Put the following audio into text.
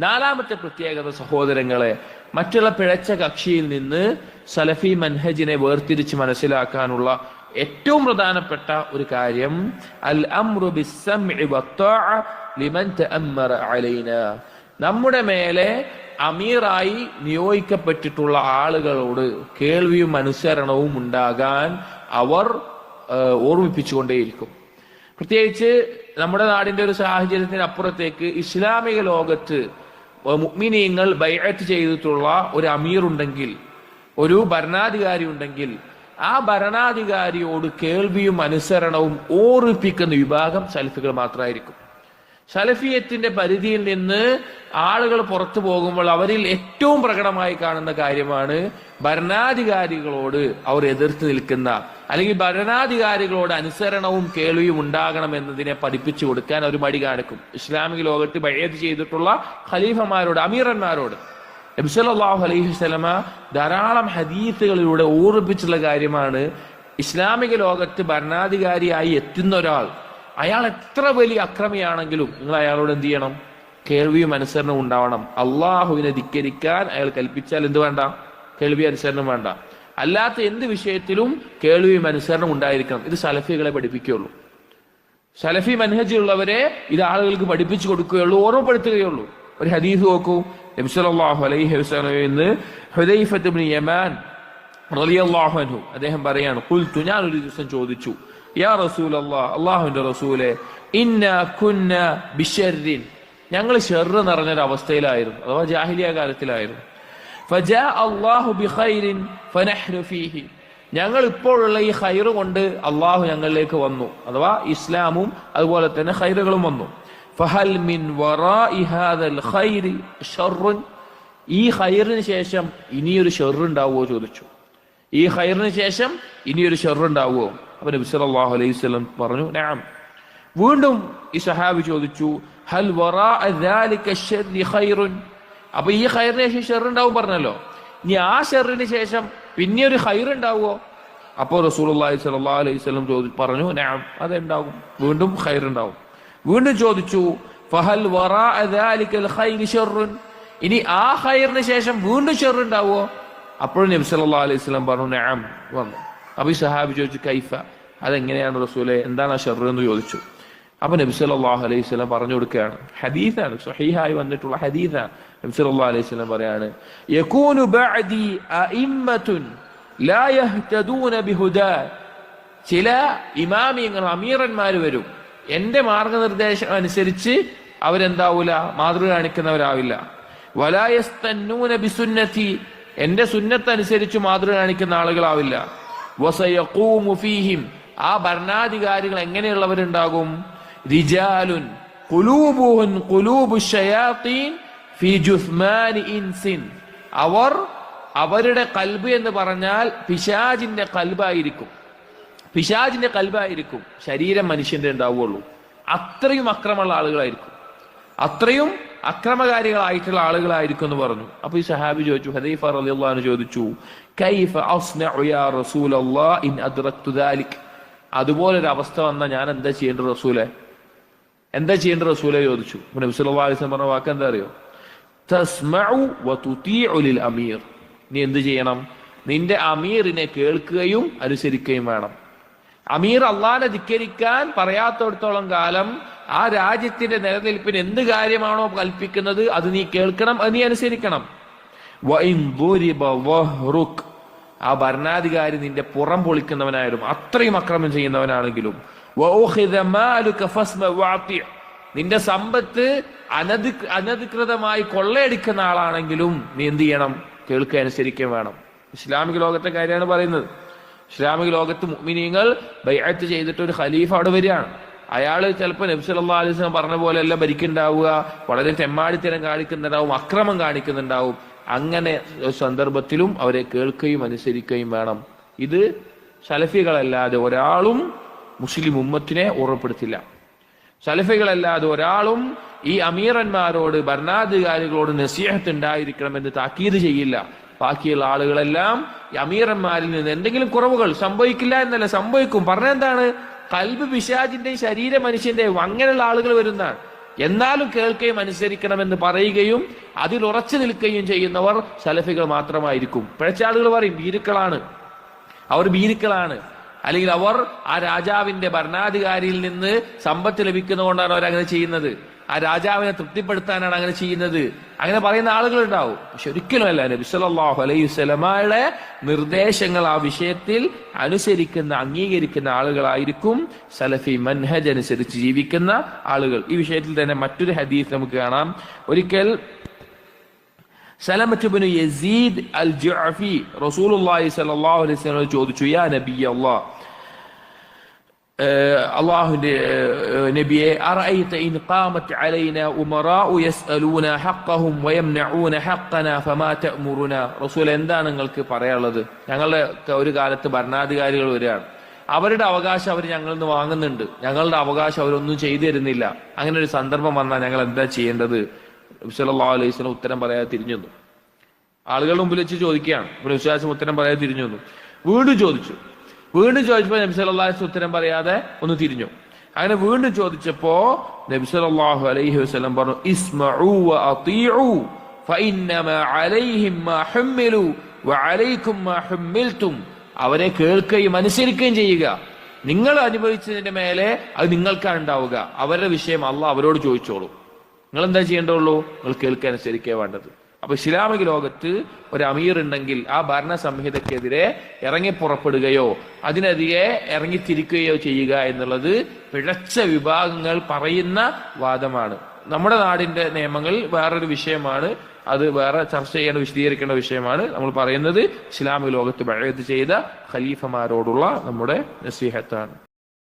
നാലാമത്തെ പ്രത്യേകത സഹോദരങ്ങളെ മറ്റുള്ള പിഴച്ച കക്ഷിയിൽ നിന്ന് സലഫി മൻഹജിനെ വേർതിരിച്ച് മനസ്സിലാക്കാനുള്ള ഏറ്റവും പ്രധാനപ്പെട്ട ഒരു കാര്യം അൽ അംറു ലിമൻ അലൈന. നമ്മുടെ മേലെ അമീറായി നിയോഗിക്കപ്പെട്ടിട്ടുള്ള ആളുകളോട് കേൾവിയും അനുസരണവും ഉണ്ടാകാൻ അവർ ഓർമ്മിപ്പിച്ചുകൊണ്ടേയിരിക്കും. പ്രത്യേകിച്ച് നമ്മുടെ നാടിന്റെ ഒരു സാഹചര്യത്തിന് അപ്പുറത്തേക്ക് ഇസ്ലാമിക ലോകത്ത് മുഗ്മിനീങ്ങൾ ബൈഅത്ത് ചെയ്തിട്ടുള്ള ഒരു അമീർ ഉണ്ടെങ്കിൽ ഒരു ഭരണാധികാരി ഉണ്ടെങ്കിൽ ആ ഭരണാധികാരിയോട് കേൾവിയും അനുസരണവും ഓർപ്പിക്കുന്ന വിഭാഗം സൽഫികൾ മാത്രമായിരിക്കും സലഫിയത്തിന്റെ പരിധിയിൽ നിന്ന് ആളുകൾ പുറത്തു പോകുമ്പോൾ അവരിൽ ഏറ്റവും പ്രകടമായി കാണുന്ന കാര്യമാണ് ഭരണാധികാരികളോട് അവർ എതിർത്ത് നിൽക്കുന്ന അല്ലെങ്കിൽ ഭരണാധികാരികളോട് അനുസരണവും കേൾവിയും ഉണ്ടാകണം എന്നതിനെ പഠിപ്പിച്ചു കൊടുക്കാൻ അവർ മടി കാണിക്കും. ഇസ്ലാമിക ലോകത്ത് ബയ്യത് ചെയ്തിട്ടുള്ള ഖലീഫമാരോട് അമീറന്മാരോട് എബ്സലാഹു അലൈഹി സ്വലമ ധാരാളം ഹദീത്തുകളിലൂടെ ഓർമ്മിപ്പിച്ചുള്ള കാര്യമാണ് ഇസ്ലാമിക ലോകത്ത് ഭരണാധികാരിയായി എത്തുന്ന ഒരാൾ അയാൾ എത്ര വലിയ അക്രമിയാണെങ്കിലും നിങ്ങൾ അയാളോട് എന്ത് ചെയ്യണം? കേൾവിയും അനുസരണം ഉണ്ടാവണം. അള്ളാഹുവിനെ ധിക്കരിക്കാൻ അയാൾ കൽപ്പിച്ചാൽ എന്ത് വേണ്ട? കേൾവി അനുസരണം വേണ്ട. അല്ലാത്ത എന്ത് വിഷയത്തിലും കേൾവിയും അനുസരണം ഉണ്ടായിരിക്കണം. ഇത് സലഫികളെ പഠിപ്പിക്കുകയുള്ളൂ. സലഫി മനഹജിലുള്ളവരെ ഇത് ആളുകൾക്ക് പഠിപ്പിച്ചു കൊടുക്കുകയുള്ളൂ ഓർമ്മപ്പെടുത്തുകയുള്ളൂ. ഒരു ഹദീസ് നോക്കൂ. നബി സല്ലല്ലാഹു അലൈഹി വസല്ലം എന്ന് ഹുദൈഫത്ത് യമാൻ റളിയല്ലാഹു അൻഹു അദ്ദേഹം പറയാണ് കുൽത്തു ഞാൻ ഒരു ദിവസം ചോദിച്ചു യാ റസൂലല്ലാഹ് അള്ളാഹുവിന്റെ റസൂലെ ഇന്ന കുന്ന ബിഷറിൻ ഞങ്ങൾ ഷെറ് നിറഞ്ഞൊരു അവസ്ഥയിലായിരുന്നു അഥവാ ജാഹിലിയ കാലത്തിലായിരുന്നു ഫജാ അല്ലാഹു ബിഖൈറിൻ ഫനഹ്നു ഫീഹി. ഞങ്ങൾ ഇപ്പോഴുള്ള ഈ ഹൈർ കൊണ്ട് അള്ളാഹു ഞങ്ങളിലേക്ക് വന്നു അഥവാ ഇസ്ലാമും അതുപോലെ തന്നെ ഹൈറുകളും വന്നു. ഫഹൽ മിൻ ഷർറുൻ. ഈ ഹൈറിന് ശേഷം ഇനിയൊരു ഷെറുണ്ടാവുമോ ചോദിച്ചു. ഈ ഹൈറിന് ശേഷം ഇനിയൊരു ഷെറ് ഉണ്ടാവുമോ അപ്പൊ നബി സല്ലല്ലാഹു അലൈഹി വസല്ലം പറഞ്ഞു നഅം വീണ്ടും ഈ സഹാബി ചോദിച്ചു ഹൽ വറാഅ ദാലിക ശർരി ഖൈറുൻ? അപ്പൊ ഈ ഖൈറിന് ശേഷം ഷർ ഉണ്ടാവും പറഞ്ഞല്ലോ. ഇനി ആ ഷെറിന് ശേഷം പിന്നെ ഒരു ഖൈർ ഉണ്ടാവുമോ അപ്പോൾ റസൂലുള്ളാഹി സ്വല്ലല്ലാഹു അലൈഹി വസല്ലം ചോദി പറഞ്ഞു നഅം അതുണ്ടാകും വീണ്ടും ഖൈർ ഉണ്ടാവും. വീണ്ടും ചോദിച്ചു ഫഹൽ വറാഅ ദാലികൽ ഖൈരി ഷർറുൻ? ഇനി ആ ഖൈറിന് ശേഷം വീണ്ടും ഷെർ ഉണ്ടാവുമോ അപ്പോഴും നബി സല്ലല്ലാഹു അലൈഹി വസല്ലം പറഞ്ഞു നഅം വന്നു. ഈ സഹാബി ചോദിച്ചു കൈഫ അതെങ്ങനെയാണ് റസൂലെ? എന്താണ് ആ ഷെർ എന്ന് ചോദിച്ചു? അപ്പൊ നബി സല്ലല്ലാഹു അലൈഹി സ്വലം പറഞ്ഞു കൊടുക്കുകയാണ്. ഹദീസാണ് സഹീഹായി വന്നിട്ടുള്ള ഹദീസാണ്. നബി സല്ലല്ലാഹു അലൈഹി സ്വലം പറയാണ് യകൂനു ബഅദി അഇമ്മത്തുൻ ലാ യഹ്തദൂന ബിഹുദാ. ചില ഇമാമിയങ്ങൾ അമീറന്മാർ വരും. എന്റെ മാർഗനിർദ്ദേശം അനുസരിച്ച് അവരെന്താവൂല? മാതൃക കാണിക്കുന്നവരാവില്ല. വലായസ്തന്നൂന ബിസുന്നത്തി. എന്റെ സുന്നത്ത് അനുസരിച്ച് മാതൃക കാണിക്കുന്ന ആളുകളാവില്ല. ഫീഹിം. ആ ഭരണാധികാരികൾ എങ്ങനെയുള്ളവരുണ്ടാകും? റിജാലുൻ ഫി ജുസ്മാനി ഇൻസിൻ. അവർ അവരുടെ കൽബ് എന്ന് പറഞ്ഞാൽ പിശാജിന്റെ കൽബായിരിക്കും. പിശാജിന്റെ കൽബായിരിക്കും. ശരീരം മനുഷ്യന്റെ ഉണ്ടാവുള്ളൂ. അത്രയും അക്രമമുള്ള ആളുകളായിരിക്കും. അത്രയും അക്രമകാരികളായിട്ടുള്ള ആളുകളായിരിക്കും എന്ന് പറഞ്ഞു. അപ്പൊ ഈ സഹാബി ചോദിച്ചു ഹദീഫ അൻഹു ചോദിച്ചു കൈഫ റസൂലല്ലാഹ് ഇൻ അതുപോലെ ഒരു അവസ്ഥ വന്നാൽ ഞാൻ എന്താ ചെയ്യേണ്ടത് റസൂലെ? എന്താ ചെയ്യേണ്ടത് റസൂലെ ചോദിച്ചു. നബി അലൈഹി വസല്ലം പറഞ്ഞ വാക്ക് എന്താ അറിയോ? തസ്മഉ വതുതീഉ ലിൽ അമീർ. നീ എന്ത് ചെയ്യണം? നിന്റെ അമീറിനെ കേൾക്കുകയും അനുസരിക്കുകയും വേണം. അമീർ അള്ളാനെ ധിക്കരിക്കാൻ പറയാത്തടത്തോളം കാലം ആ രാജ്യത്തിന്റെ നിലനിൽപ്പിന് എന്ത് കാര്യമാണോ കൽപ്പിക്കുന്നത് അത് നീ കേൾക്കണം അത് നീ അനുസരിക്കണം. ആ ഭരണാധികാരി നിന്റെ പുറം പൊളിക്കുന്നവനായാലും അത്രയും അക്രമം ചെയ്യുന്നവനാണെങ്കിലും നിന്റെ സമ്പത്ത് അനധി അനധികൃതമായി കൊള്ളയടിക്കുന്ന ആളാണെങ്കിലും നീ എന്ത് ചെയ്യണം? കേൾക്കുക അനുസരിക്കുകയും വേണം. ഇസ്ലാമിക ലോകത്തെ കാര്യമാണ് പറയുന്നത്. ഇസ്ലാമിക ലോകത്ത് മുഅ്മിനീങ്ങൾ ബൈഅത്ത് ചെയ്തിട്ട് ഒരു ഖലീഫ അവിടെ വരികയാണ്. അയാൾ ചിലപ്പോൾ നബി സല്ലല്ലാഹു അലൈഹി വസല്ലം പറഞ്ഞ പോലെ എല്ലാം ഭരിക്കുന്നുണ്ടാവുക. വളരെ തെമ്മാടിത്തരം കാണിക്കുന്നുണ്ടാവും അക്രമം കാണിക്കുന്നുണ്ടാവും. അങ്ങനെ സന്ദർഭത്തിലും അവരെ കേൾക്കുകയും അനുസരിക്കുകയും വേണം. ഇത് സലഫികളല്ലാതെ ഒരാളും മുസ്ലിം ഉമ്മത്തിനെ ഓർമ്മപ്പെടുത്തില്ല. സലഫികളല്ലാതെ ഒരാളും ഈ അമീറന്മാരോട് ഭരണാധികാരികളോട് നസീഹത്ത് ഉണ്ടായിരിക്കണമെന്ന് താക്കീത് ചെയ്യില്ല. ബാക്കിയുള്ള ആളുകളെല്ലാം അമീറന്മാരിൽ നിന്ന് എന്തെങ്കിലും കുറവുകൾ സംഭവിക്കില്ല എന്നല്ല സംഭവിക്കും. പറഞ്ഞെന്താണ് കൽബ് പിശാജിന്റെയും ശരീര മനുഷ്യന്റെയും അങ്ങനെയുള്ള ആളുകൾ വരുന്നതാണ്. എന്നാലും കേൾക്കുകയും അനുസരിക്കണമെന്ന് പറയുകയും അതിൽ ഉറച്ചു നിൽക്കുകയും ചെയ്യുന്നവർ സലഫികൾ മാത്രമായിരിക്കും. പിഴച്ച ആളുകൾ പറയും ഭീരുക്കളാണ്. അവർ ഭീരുക്കളാണ്. അല്ലെങ്കിൽ അവർ ആ രാജാവിന്റെ ഭരണാധികാരിയിൽ നിന്ന് സമ്പത്ത് ലഭിക്കുന്നതുകൊണ്ടാണ് അവരങ്ങനെ ചെയ്യുന്നത്. ആ രാജാവിനെ തൃപ്തിപ്പെടുത്താനാണ് അങ്ങനെ ചെയ്യുന്നത്. അങ്ങനെ പറയുന്ന ആളുകൾ ഉണ്ടാവും പക്ഷെ ഒരിക്കലുമല്ല നബി സല്ലല്ലാഹു അലൈഹി സ്വലമയുടെ നിർദ്ദേശങ്ങൾ ആ വിഷയത്തിൽ അനുസരിക്കുന്ന അംഗീകരിക്കുന്ന ആളുകളായിരിക്കും സലഫി മൻഹജ് അനുസരിച്ച് ജീവിക്കുന്ന ആളുകൾ. ഈ വിഷയത്തിൽ തന്നെ മറ്റൊരു ഹദീസ് നമുക്ക് കാണാം. ഒരിക്കൽ സലമത്തുബിന് യസീദ് അൽ ജുഅഫി റസൂലുള്ളാഹി സ്വല്ലല്ലാഹു അലൈഹി വസല്ലം ചോദിച്ചു യാ അല്ലാഹ് അള്ളാഹുവിന്റെ നബിയെ അറഅയ്ത ഇൻ ഖാമത്ത് ഉമറാഉ യസ്അലൂന ഹഖ്ഖഹും വയംനഊന ഹഖ്ഖന ഫമാ തഅമുറുന. റസൂൽ എന്താണ് നിങ്ങൾക്ക് പറയാനുള്ളത്? ഞങ്ങളുടെ ഒരു കാലത്ത് ഭരണാധികാരികൾ വരികയാണ്. അവരുടെ അവകാശം അവർ ഞങ്ങളിൽ നിന്ന് വാങ്ങുന്നുണ്ട്. ഞങ്ങളുടെ അവകാശം അവരൊന്നും ചെയ്തു തരുന്നില്ല. അങ്ങനെ ഒരു സന്ദർഭം വന്നാൽ ഞങ്ങൾ എന്താ ചെയ്യേണ്ടത്? സല്ലല്ലാഹു അലൈഹി വസല്ലം ഉത്തരം പറയാതെ തിരിഞ്ഞു. ആളുകളുടെ മുമ്പിൽ വെച്ച് ചോദിക്കുകയാണ്. വിശ്വാസം ഉത്തരം പറയാതെ തിരിഞ്ഞു വീണ്ടും ചോദിച്ചു. വീണ്ടും ചോദിച്ചപ്പോൾ നബി വസല്ലം ഉത്തരം പറയാതെ ഒന്ന് തിരിഞ്ഞു. അങ്ങനെ വീണ്ടും ചോദിച്ചപ്പോ നബി സല്ലല്ലാഹു അലൈഹി വസല്ലം പറഞ്ഞു ഇസ്മഉ വ അലൈഹിം മാ മാ അവരെ കേൾക്കുകയും അനുസരിക്കുകയും ചെയ്യുക. നിങ്ങൾ അനുഭവിച്ചതിന്റെ മേലെ അത് നിങ്ങൾക്കാണ് ഉണ്ടാവുക. അവരുടെ വിഷയം അള്ളാഹ് അവരോട് ചോദിച്ചോളൂ. നിങ്ങൾ എന്താ ചെയ്യേണ്ടുള്ളൂ നിങ്ങൾ കേൾക്കാൻ അനുസരിക്കുക വേണ്ടത്. അപ്പൊ ഇസ്ലാമിക ലോകത്ത് ഒരു അമീർ ഉണ്ടെങ്കിൽ ആ ഭരണ സംഹിതക്കെതിരെ ഇറങ്ങി പുറപ്പെടുകയോ അതിനെതിരെ ഇറങ്ങിത്തിരിക്കുകയോ ചെയ്യുക എന്നുള്ളത് പിഴച്ച വിഭാഗങ്ങൾ പറയുന്ന വാദമാണ്. നമ്മുടെ നാടിന്റെ നിയമങ്ങൾ വേറൊരു വിഷയമാണ്. അത് വേറെ ചർച്ച ചെയ്യേണ്ട വിശദീകരിക്കേണ്ട വിഷയമാണ്. നമ്മൾ പറയുന്നത് ഇസ്ലാമിക ലോകത്ത് ബഴയത്ത് ചെയ്ത ഖലീഫമാരോടുള്ള നമ്മുടെ നസീഹത്താണ്.